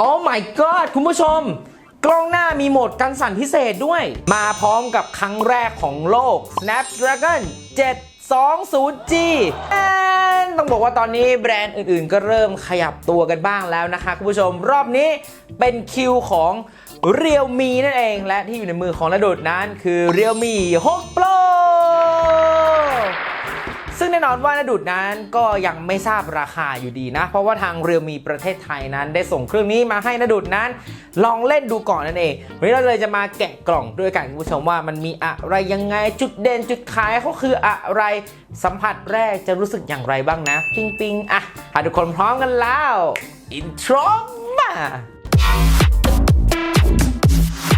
โอ้ my god คุณผู้ชม กล้องหน้ามีโหมดกันสั่นพิเศษด้วย มาพร้อมกับครั้งแรกของโลก Snapdragon 720G ต้องบอกว่าตอนนี้แบรนด์อื่นๆ ก็เริ่มขยับตัวกันบ้างแล้วนะคะ คุณผู้ชมรอบนี้เป็นคิวของ Realme นั่นเอง และที่อยู่ในมือของระดุดนั้นคือ Realme 6 p ซึ่งแน่นอนว่าณดุดนั้นก็ยังไม่ทราบราคาอยู่ดีนะ เพราะว่าทางเรียวมีประเทศไทยนั้น ได้ส่งเครื่องนี้มาให้ณดุดนั้น ลองเล่นดูก่อนนั่นเองวันนี้เราเลยจะมาแกะกล่องด้วยกันคุณผู้ชมว่ามันมีอะไรยังไงจุดเด่นจุดขายเขาคืออะไรสัมผัสแรกจะรู้สึกอย่างไรบ้างนะ ปิงปิงอะทุกคนพร้อมกันแล้วอินโทรมา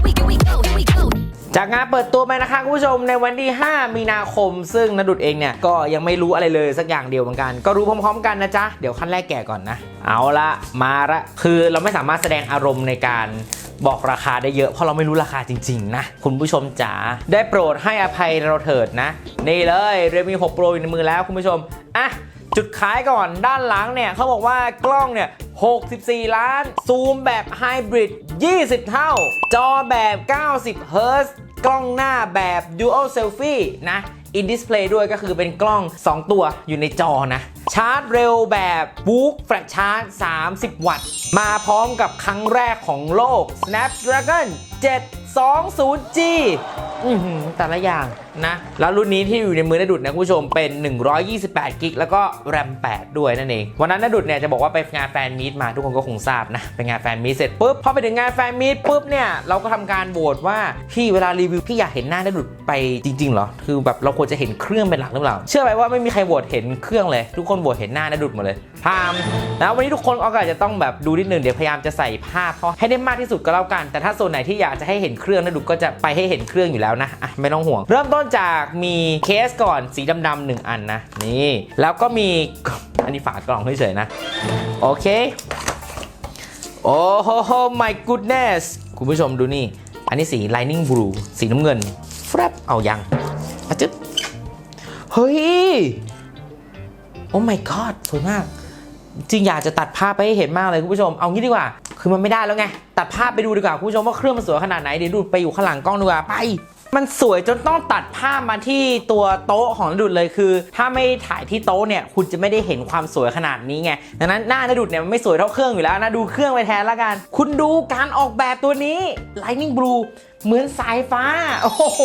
we go, we go, here we go. จากงานเปิดตัวไปนะคะคุณผู้ชมในวันที่ 5 มีนาคม ซึ่งนดุดเองเนี่ยก็ยังไม่รู้อะไรเลยสักอย่างเดียวเหมือนกัน ก็รู้พร้อมๆกันนะจ๊ะ เดี๋ยวขั้นแรกแก่ก่อนนะ เอาละมาละคือเราไม่สามารถแสดงอารมณ์ในการบอกราคาได้เยอะเพราะเราไม่รู้ราคาจริง ๆ นะ คุณผู้ชมจ๋าได้โปรดให้อภัยเราเถิดนะ นี่เลยเรมี6 Pro อยู่ในมือแล้วคุณผู้ชมอะจุดขายก่อนด้านหลังเนี่ยเขาบอกว่ากล้องเนี่ย 64 ล้าน ซูมแบบไฮบริด 20 เท่า จอแบบ 90 เฮิร์ตกล้องหน้าแบบ Dual Selfie นะอินดิสเพลย์ด้วยก็คือเป็นกล้อง 2 ตัวอยู่ในจอนะ ชาร์จเร็วแบบบุ๊กแฟลชชาร์จ 30 วัตต์ มาพร้อมกับครั้งแรกของโลก Snapdragon 720G อือหือแต่ละอย่างนะ แล้วรุ่นนี้ที่อยู่ในมือนาดุดนะคุณผู้ชมเป็น 128กิกแล้วก็แรม 8 ด้วยนั่นเอง วันนั้นนาดุดเนี่ยจะบอกว่าไปงานแฟนมีตมาทุกคนก็คงทราบนะ ไปงานแฟนมีตเสร็จปุ๊บ พอไปถึงงานแฟนมีตปุ๊บเนี่ย เราก็ทำการโหวตว่า พี่เวลารีวิว พี่อยากเห็นหน้านาดุดไปจริงๆเหรอ คือแบบเราควรจะเห็นเครื่องเป็นหลักหรือเปล่า เชื่อไหมว่าไม่มีใครโหวตเห็นเครื่องเลย ทุกคนโหวตเห็นหน้านาดุดหมดเลยพามแล้ววันนี้ทุกคนก็อาจจะต้องแบบดูนิดนึงเดี๋ยวพยายามจะใส่ภาพเขาให้ได้มากที่สุดก็แล้วกัน แต่ถ้าโซนไหนที่อยากจะให้เห็นเครื่องนาดุดก็จะไปให้เห็นเครื่องอยู่แล้วนะอะไม่ต้องห่วง เริ่มต้นจากมีเคสก่อนสีดำๆหนึ่งอันนะนี่ แล้วก็มีอันนี้ฝากล่องเฉยๆนะ โอเค โอ้โห my goodness คุณผู้ชมดูนี่ อันนี้สี lightning blue สีน้ำเงินฟรบเอายังอะจึ๊บเฮ้ย โอ้ my god สวยมาก จริงอยากจะตัดภาพไปให้เห็นมากเลยคุณผู้ชม เอางี้ดีกว่า คือมันไม่ได้แล้วไง ตัดภาพไปดูดีกว่าคุณผู้ชมว่าเครื่องมันสวยขนาดไหน เดี๋ยวดูไปอยู่ข้างหลังกล้องดีกว่าไป มันสวยจนต้องตัดภาพมาที่ตัวโต๊ะของนดุดเลยคือ ถ้าไม่ถ่ายที่โต๊ะเนี่ยคุณจะไม่ได้เห็นความสวยขนาดนี้ไงดังนั้นหน้านดุดเนี่ยมันไม่สวยเท่าเครื่องอยู่แล้วนะดูเครื่องไปแทนละกัน คุณดูการออกแบบตัวนี้ Lightning Blue เหมือนสายฟ้าโอ้โห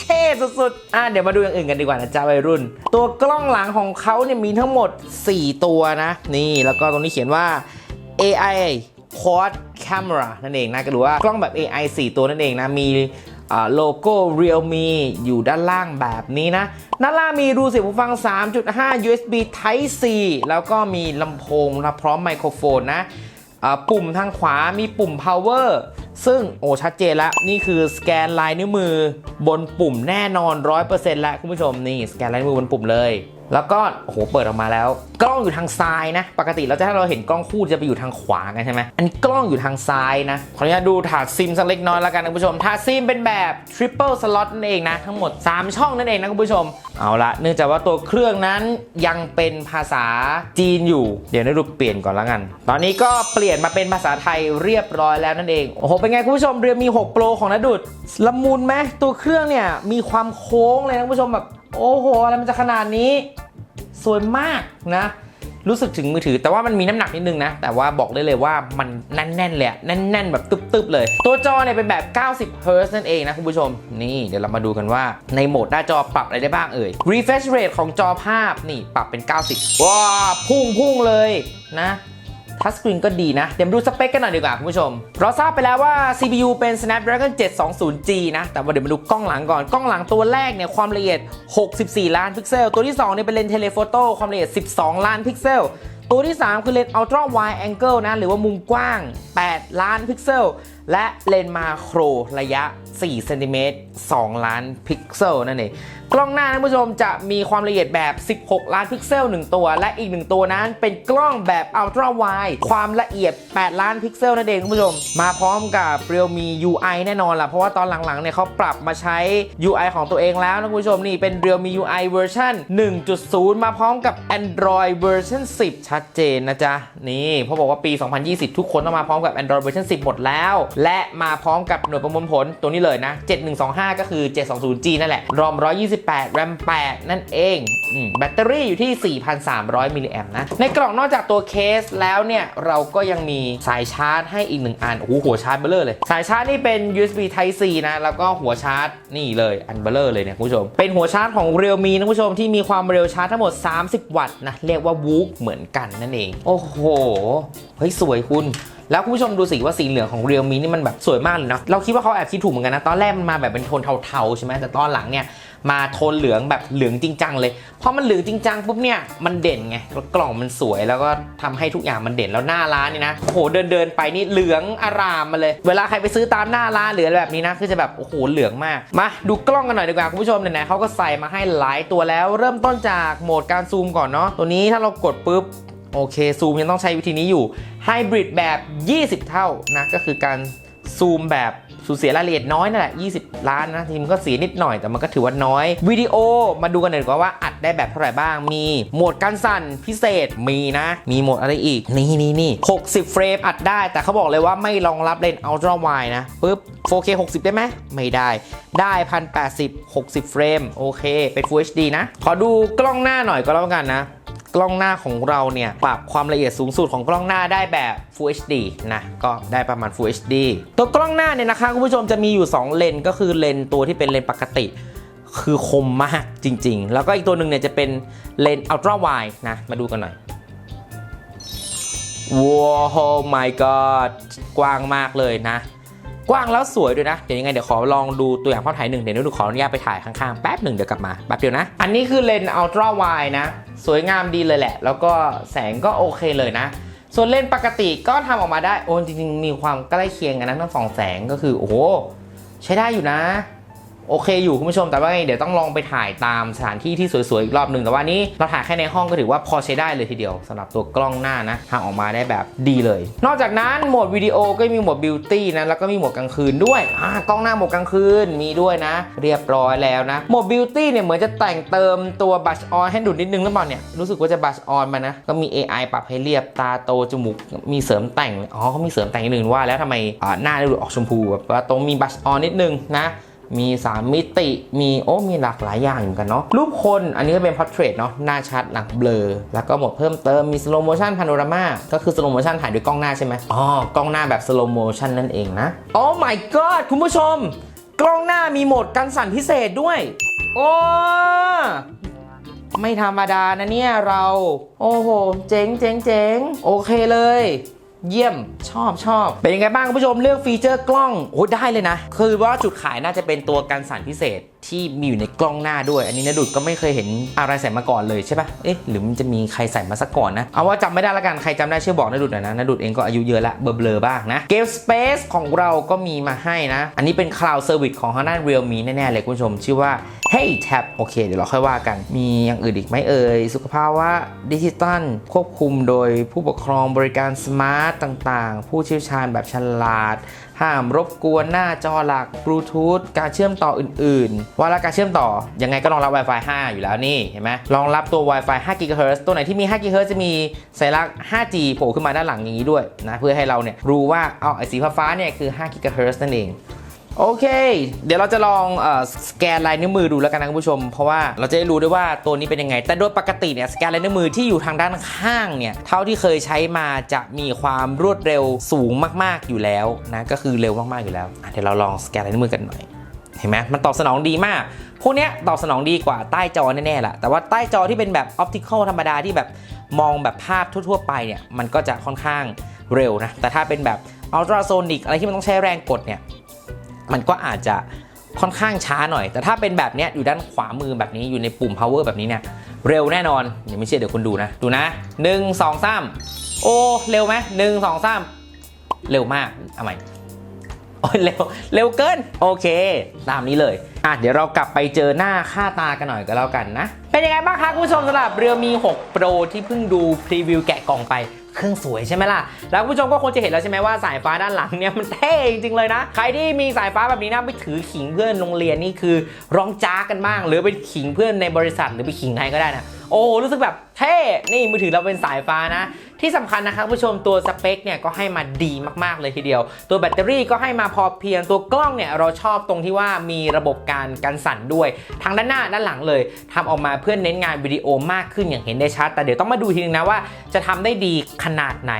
เท่สุดๆ อะเดี๋ยวมาดูอย่างอื่นกันดีกว่านะจ๊ะวัยรุ่น ตัวกล้องหลังของเขาเนี่ยมีทั้งหมด 4 ตัวนะ นี่แล้วก็ตรงนี้เขียนว่า AI Quad Camera นั่นเองนะก็รู้ว่ากล้องแบบ AI 4 ตัวนั่นเองนะ มีโลโก้ Realme อยู่ด้านล่างแบบนี้นะ ด้านล่างมีรูเสียบหูฟัง 3.5 USB Type C แล้วก็มีลำโพงนะพร้อมไมโครโฟนนะปุ่มทางขวามีปุ่ม power ซึ่งโอ้ชัดเจนแล้ว นี่คือสแกนลายนิ้วมือบนปุ่มแน่นอน 100%แล้วคุณผู้ชมนี่สแกนลายนิ้วมือบนปุ่มเลย แล้วก็โอ้โหเปิดออกมาแล้ว กล้องอยู่ทางซ้ายนะ ปกติเราจะถ้าเราเห็นกล้องคู่จะไปอยู่ทางขวากันใช่ไหมอันนี้กล้องอยู่ทางซ้ายนะขออนุญาตดูถาดซิมสักเล็กน้อยแล้วกันนะคุณผู้ชมถาดซิมเป็นแบบ triple slot นั่นเองนะ ทั้งหมด 3 ช่องนั่นเองนะคุณผู้ชม เอาละเนื่องจากว่าตัวเครื่องนั้นยังเป็นภาษาจีนอยู่ เดี๋ยวได้ดูเปลี่ยนก่อนแล้วกัน ตอนนี้ก็เปลี่ยนมาเป็นภาษาไทยเรียบร้อยแล้วนั่นเองโอ้โหเป็นไงคุณผู้ชมเรือมี 6 Pro ของนดุดละมุนไหมตัวเครื่องเนี่ยมีความโค้งเลยนะคุณผู้ชมแบบโอ้โหอะไรมันจะขนาดนี้ สวยมากนะ รู้สึกถึงมือถือ แต่ว่ามันมีน้ำหนักนิดนึงนะ แต่ว่าบอกได้เลยว่ามันแน่นๆเลยอะแน่นๆ แบบตึบๆเลย ตัวจอเนี่ยเป็นแบบ 90 Hz นั่นเองนะคุณผู้ชม นี่เดี๋ยวเรามาดูกันว่าในโหมดหน้าจอปรับอะไรได้บ้างเอ่ย refresh rate ของจอภาพนี่ปรับเป็น 90 ว้าพุ่งพุ่งเลยนะ ทัชสกรีนก็ดีนะ เดี๋ยวมาดูสเปคกันหน่อยดีกว่าคุณผู้ชม เราทราบไปแล้วว่า CPU เป็น Snapdragon 720G นะ แต่ว่าเดี๋ยวมาดูกล้องหลังก่อน กล้องหลังตัวแรกเนี่ยความละเอียด 64 ล้านพิกเซล ตัวที่2เนี่ยเป็นเลนส์เทเลโฟโต้ความละเอียด 12 ล้านพิกเซล ตัวที่ 3 คือเลนส์ Ultra Wide Angle นะ หรือว่ามุมกว้าง 8 ล้านพิกเซลและเลนส์มาโครระยะ4เซนติเมตร2ล้านพิกเซลนั่นเองกล้องหน้านะคุณผู้ชมจะมีความละเอียดแบบ 16 ล้านพิกเซล 1 ตัว และอีก 1 ตัวนั้นเป็นกล้องแบบอัลตร้าไวความละเอียด 8 ล้านพิกเซลนั่นเองคุณผู้ชม มาพร้อมกับ Realme UI แน่นอนล่ะ เพราะว่าตอนหลังๆเนี่ยเขาปรับมาใช้ UI ของตัวเองแล้วนะคุณผู้ชมนี่เป็น Realme UI เวอร์ชัน1.0 มาพร้อมกับ Android เวอร์ชัน10 ชัดเจนนะจ๊ะ นี่เพราะบอกว่าปี 2020 ทุกคนต้องมาพร้อมกับ Android เวอร์ชัน10 หมดแล้วและมาพร้อมกับหน่วยประมวลผลตัวนี้เลยนะ 7125 ก็คือ 720G นั่นแหละ รอม 128 RAM 8นั่นเองอแบตเตอรี่อยู่ที่ 4,300 มิลลิแอมป์นะ ในกล่องนอกจากตัวเคสแล้วเนี่ย เราก็ยังมีสายชาร์จให้อีกหนึ่งอัน โอ้โห หัวชาร์จเบลเลอร์เลย สายชาร์จนี่เป็น USB Type C นะ แล้วก็หัวชาร์จนี่เลยอันเบลเลอร์เลยเนี่ยคุณผู้ชม เป็นหัวชาร์จของ Realme นะคุณผู้ชมที่มีความเร็วชาร์จทั้งหมด 30 วัตต์นะ เรียกว่า Whoop เหมือนกันนั่นเอง โอ้โห เฮ้ยสวยคุณ แล้วคุณผู้ชมดูสิว่าสีเหลืองของ Realme นี่มันแบบสวยมากเลยนะเราคิดว่าเขาแอบคิดถูกเหมือนกันนะตอนแรกมันมาแบบเป็นโทนเทาๆใช่ไหมแต่ตอนหลังเนี่ยมาโทนเหลืองแบบเหลืองจริงจังเลยพอมันเหลืองจริงจังปุ๊บเนี่ยมันเด่นไงกล่องมันสวยแล้วก็ทำให้ทุกอย่างมันเด่นแล้วหน้าร้านนี่นะโอ้โหเดินเดินไปนี่เหลืองอารามมาเลย เวลาใครไปซื้อตามหน้าร้านหรืออะไรแบบนี้นะคือจะแบบโอ้โหเหลืองมากมาดูกล้องกันหน่อยดีกว่าคุณผู้ชมไหนๆเขาก็ใส่มาให้หลายตัวแล้ว เริ่มต้นจากโหมดการซูมก่อนเนาะตัวนี้ถ้าเรากดปุ๊บ โอเคซูมยังต้องใช้วิธีนี้อยู่ไฮบริดแบบ 20 เท่านะก็คือการซูมแบบสูญเสียรายละเอียดน้อยนั่นแหละ 20 ล้านนะ ทีมนก็เสียนิดหน่อยแต่มันก็ถือว่าน้อย วิดีโอมาดูกันหน่อยดีกว่าว่าอัดได้แบบเท่าไหร่บ้าง มีโหมดการสั่นพิเศษมีนะ มีโหมดอะไรอีก นี่นี่นี่60 เฟรมอัดได้ แต่เขาบอกเลยว่าไม่รองรับเลนส์ Ultra Wide นะปุ๊บ 4K 60 ได้ไหม ไม่ได้ ได้ 1080 60 เฟรม โอเค เป็น Full HD นะ ขอดูกล้องหน้าหน่อยก็แล้วกันนะ กล้องหน้าของเราเนี่ยปรับความละเอียดสูงสุดของกล้องหน้าได้แบบ Full HD นะก็ได้ประมาณ Full HD ตัวกล้องหน้าเนี่ยนะคะคุณผู้ชมจะมีอยู่ 2 เลนก็คือเลนตัวที่เป็นเลนปกติ คือคมมากจริง ๆ แล้วก็อีกตัวหนึ่งเนี่ยจะเป็นเลนส์ Ultra Wide นะมาดูกันหน่อยว้าว my god กว้างมากเลยนะ กว้างแล้วสวยด้วยนะ เดี๋ยวยังไงเดี๋ยวขอลองดูตัวอย่างภาพถ่ายหนึ่งเดี๋ยวนุ้ขออนุญาตไปถ่ายข้างๆ แป๊บหนึ่งเดี๋ยวกลับมาแป๊บเดียวนะ อันนี้คือเลนส์อัลตร้าไวนะ สวยงามดีเลยแหละ แล้วก็แสงก็โอเคเลยนะส่วนเลนส์ปกติก็ทำออกมาได้ โอ้จริงๆ มีความใกล้เคียงกันนะทั้งสองแสงก็คือ โอ้โห ใช้ได้อยู่นะ โอเคอยู่คุณผู้ชมแต่ว่าเดี๋ยวต้องลองไปถ่ายตามสถานที่ที่สวยๆอีกรอบหนึ่งแต่ว่านี้เราถ่ายแค่ในห้องก็ถือว่าพอใช้ได้เลยทีเดียวสำหรับตัวกล้องหน้านะทำออกมาได้แบบดีเลย นอกจากนั้นโหมดวิดีโอก็มีโหมดบิวตี้นะแล้วก็มีโหมดกลางคืนด้วยกล้องหน้าโหมดกลางคืนมีด้วยนะ เรียบร้อยแล้วนะโหมดบิวตี้เนี่ยเหมือนจะแต่งเติมตัวบัชออนให้ดูนิดนึงหรือเปล่าเนี่ยรู้สึกว่าจะบัชออนมานะก็มี AI ปรับให้เรียบตาโตจมูกมีเสริมแต่งอ๋อเขามีเสริมแต่งอีกหนึ่งว่าแล้วทำไมหน้าดูออกชมพูแบบว่าตรงมีบัชออนนิดนึงนะ มี 3 มิติ มีโอ้มีหลากหลายอย่างอยู่กันเนาะรูปคนอันนี้ก็เป็น portrait เนาะหน้าชัดหลังเบลอ แล้วก็หมดเพิ่มเติมมี slow motion panorama ก็คือ slow motion ถ่ายด้วยกล้องหน้าใช่ไหมอ๋อกล้องหน้าแบบ slow motion นั่นเองนะโอ้ my god คุณผู้ชม กล้องหน้ามีโหมดกันสั่นพิเศษด้วย โอ้ไม่ธรรมดานะเนี่ยเรา โอ้โห เจ๋งเจ๋งเจ๋งโอเคเลย เยี่ยมชอบชอบเป็นยังไงบ้างคุณผู้ชมเลือกฟีเจอร์กล้องโอ้ได้เลยนะ คือว่าจุดขายน่าจะเป็นตัวกันสั่นพิเศษที่มีอยู่ในกล้องหน้าด้วย อันนี้นะดุดก็ไม่เคยเห็นอะไรใส่มาก่อนเลยใช่ปะเอ๊ะหรือมันจะมีใครใส่มาสักก่อนนะเอาว่าจำไม่ได้ละกันใครจำได้ช่วยบอกนะดุดหน่อยนะนะดุดเองก็อายุเยอะละเบลอๆบ้างนะเกม Space ของเราก็มีมาให้นะ อันนี้เป็น Cloud Service ของทางด้าน Realme แน่ๆเลยคุณผู้ชม ชื่อว่า Hey Tab โอเค เดี๋ยวเราค่อยว่ากัน มีอย่างอื่นอีกไหมเอ่ยสุขภาวะดิจิตอลควบคุมโดยผู้ปกครองบริการสมาร์ตต่างๆ ผู้เชี่ยวชาญแบบฉลาด ห้ามรบกวนหน้าจอหลักบลูทูธการเชื่อมต่ออื่นๆ ว่าละการเชื่อมต่อ ยังไงก็รองรับ Wi-Fi 5 อยู่แล้วนี่เห็นไหมรองรับตัว Wi-Fi 5 GHz ตัวไหนที่มี 5 GHz จะมีสัญลักษณ์ 5G โผล่ขึ้นมาด้านหลังอย่างนี้ด้วยนะเพื่อให้เราเนี่ยรู้ว่าเอาไอ้สีฟ้าเนี่ยคือ 5 GHz นั่นเอง โอเค เดี๋ยวเราจะลองอสแกนลายนิ้วมือดูแล้วกันนะคุณผู้ชม เพราะว่าเราจะได้รู้ด้วยว่าตัวนี้เป็นยังไง แต่โดยปกติเนี่ยสแกนลายนิ้วมือที่อยู่ทางด้านข้างเนี่ยเท่าที่เคยใช้มาจะมีความรวดเร็วสูงมาก ๆอยู่แล้วนะก็คือเร็วมากๆอยู่แล้วเดี๋ยวเราลองสแกนลายนิ้วมือกันหน่อยเห็นไหมมันตอบสนองดีมาก พวกเนี้ยตอบสนองดีกว่าใต้จอแน่ๆแหละแต่ว่าใต้จอที่เป็นแบบออปติคอลธรรมดาที่แบบมองแบบภาพทั่วๆไปเนี่ยมันก็จะค่อนข้างเร็วนะแต่ถ้าเป็นแบบอัลตราโซนิกอะไรที่มันต้องใช้แรงกดเนี่ย มันก็อาจจะค่อนข้างช้าหน่อย แต่ถ้าเป็นแบบนี้อยู่ด้านขวามือแบบนี้อยู่ในปุ่ม power แบบนี้เนี่ยเร็วแน่นอนอย่าไม่เชื่อเดี๋ยวคุณดูนะ ดูนะหนึ่งสองสามโอ้เร็วไหมหนึ่งสองสามเร็วมากเอาใหม่โอ้เร็วเร็วเกิน โอเค ตามนี้เลยอะเดี๋ยวเรากลับไปเจอหน้าค่าตากันหน่อยก็แล้วกันนะ เป็นยังไงบ้างคะคุณผู้ชมสำหรับเรือมี 6 Pro ที่เพิ่งดูพรีวิวแกะกล่องไป เครื่องสวยใช่ไหมล่ะ แล้วผู้ชมก็คงจะเห็นแล้วใช่ไหมว่าสายฟ้าด้านหลังเนี่ยมันเท่จริงๆเลยนะ ใครที่มีสายฟ้าแบบนี้นะไปถือขิงเพื่อนโรงเรียนนี่คือร้องจ้ากันบ้าง หรือไปขิงเพื่อนในบริษัทหรือไปขิงใครก็ได้นะ โอ้รู้สึกแบบเท่ นี่มือถือเราเป็นสายฟ้านะ ที่สำคัญนะครับผู้ชมตัวสเปคเนี่ยก็ให้มาดีมากๆเลยทีเดียว ตัวแบตเตอรี่ก็ให้มาพอเพียงตัวกล้องเนี่ยเราชอบตรงที่ว่ามีระบบการกันสั่นด้วย ทั้งด้านหน้าด้านหลังเลยทำออกมาเพื่อเน้นงานวิดีโอมากขึ้นอย่างเห็นได้ชัด แต่เดี๋ยวต้องมาดูทีนึงนะว่า จะทำได้ดีขนาดไหน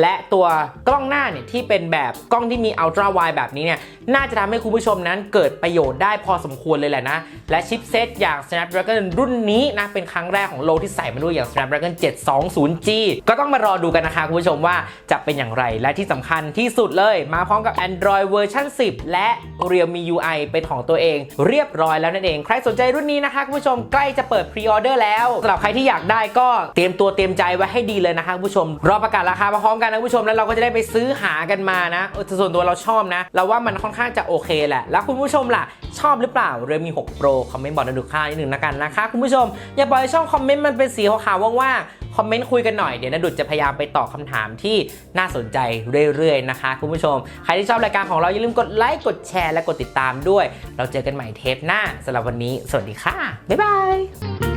และตัวกล้องหน้าเนี่ยที่เป็นแบบกล้องที่มีอัลตร้าไวแบบนี้เนี่ยน่าจะทำให้คุณผู้ชมนั้นเกิดประโยชน์ได้พอสมควรเลยแหละนะและชิปเซตอย่าง Snapdragon รุ่นนี้นะเป็นครั้งแรกของโลกที่ใส่มาด้วยอย่าง Snapdragon 720G ก็ต้องมารอดูกันนะคะคุณผู้ชมว่าจะเป็นอย่างไรและที่สำคัญที่สุดเลย มาพร้อมกับ Android เวอร์ชัน10 และ Realme UI เป็นของตัวเอง เรียบร้อยแล้วนั่นเอง ใครสนใจรุ่นนี้นะคะคุณผู้ชมใกล้จะเปิดพรีออเดอร์แล้วสำหรับใครที่อยากได้ก็เตรียมตัวเตรียมใจไว้ให้ดีเลยนะคะคุณผู้ชม รอประกาศราคามาพร้อมกันนะคุณผู้ชมแล้วเราก็จะได้ไปซื้อหากันมานะเออส่วนตัวเราชอบนะ เราว่ามันค่อนข้างจะโอเคแหละ แล้วคุณผู้ชมล่ะ ชอบหรือเปล่าเรมี6 Pro คอมเมนต์บอกนันดูค่านิดหนึ่งนะกันนะคะคุณผู้ชมอย่าปล่อยช่องคอมเมนต์มันเป็นสีขาวๆว่างๆคอมเมนต์คุยกันหน่อยเดี๋ยวนันดุดจะพยายามไปตอบคำถามที่น่าสนใจเรื่อยๆนะคะคุณผู้ชม ใครที่ชอบรายการของเราอย่าลืมกดไลค์กดแชร์และกดติดตามด้วย เราเจอกันใหม่เทปหน้าสำหรับวันนี้ สวัสดีค่ะบ๊ายบาย